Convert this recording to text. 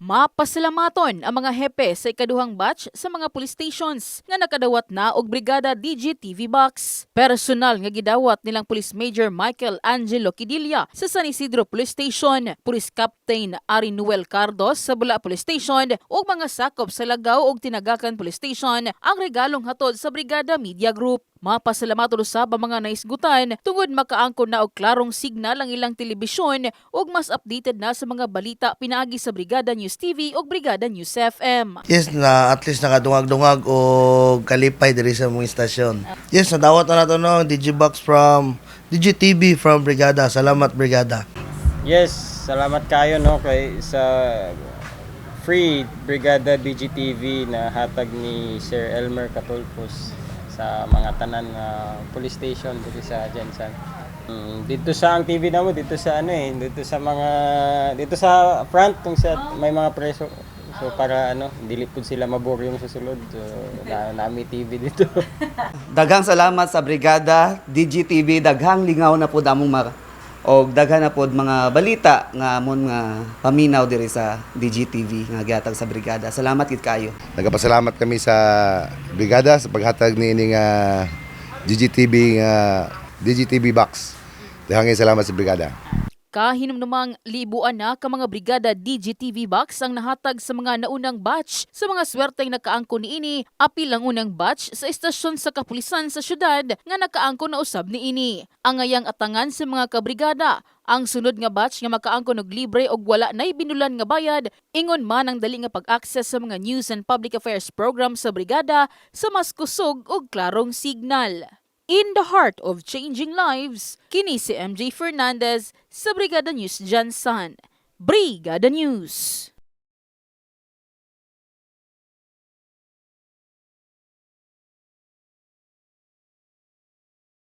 Mapasalamaton ang mga hepe sa ikaduhang batch sa mga police stations nga nakadawat na og Brigada DGTV Box. Personal nga gidawat nilang Police Major Michael Angelo Kidilla sa San Isidro Police Station, Police Captain Ari Noel Cardos sa Bula Police Station ug mga sakop sa Lagaw ug Tinagakan Police Station ang regalong hatod sa Brigada Media Group. Mapasalamat usab ang mga naisgutan tungod makaangkon na og klarong signal ang ilang telebisyon ug mas updated na sa mga balita pinaagi sa Brigada News TV ug Brigada News FM. Yes, na at least nakadungag-dungag o kalipay diri sa mong istasyon. Yes, nadawat na nato no Digibox from DigiTV from Brigada. Salamat Brigada. Yes, salamat kayo no kay sa free Brigada DGTV na hatag ni Sir Elmer Catulfos sa mga tanan na police station dito sa Jensan. Mm, dito sa ang TV namo dito sa ano eh dito sa mga dito sa front kung sa may mga preso. So para ano dili pud sila mabore yung susulod so na, nami TV dito. Daghang salamat sa Brigada DGTV daghang lingaw na pud among ma og daghan na pud mga balita nga amon nga paminaw diri sa DGTV nga gihatag sa brigada. Salamat gid kayo. Nagapasalamat kami sa brigada sa paghatag ni ining uh, DGTV nga DGTV box. Dahangin salamat sa brigada. Kahinumdumang libuan na ka mga brigada DGTV box ang nahatag sa mga naunang batch sa mga swerteng nakaangko niini apil ang unang batch sa estasyon sa kapulisan sa syudad nga nakaangko na usab niini. Ang ngayang atangan sa mga kabrigada ang sunod nga batch nga makaangko og libre og wala nay binulan nga bayad ingon man ang dali nga pag-access sa mga news and public affairs program sa brigada sa mas kusog ug klarong signal. In the heart of changing lives, kini si MJ Fernandez sa Brigada News Jansan. Brigada News.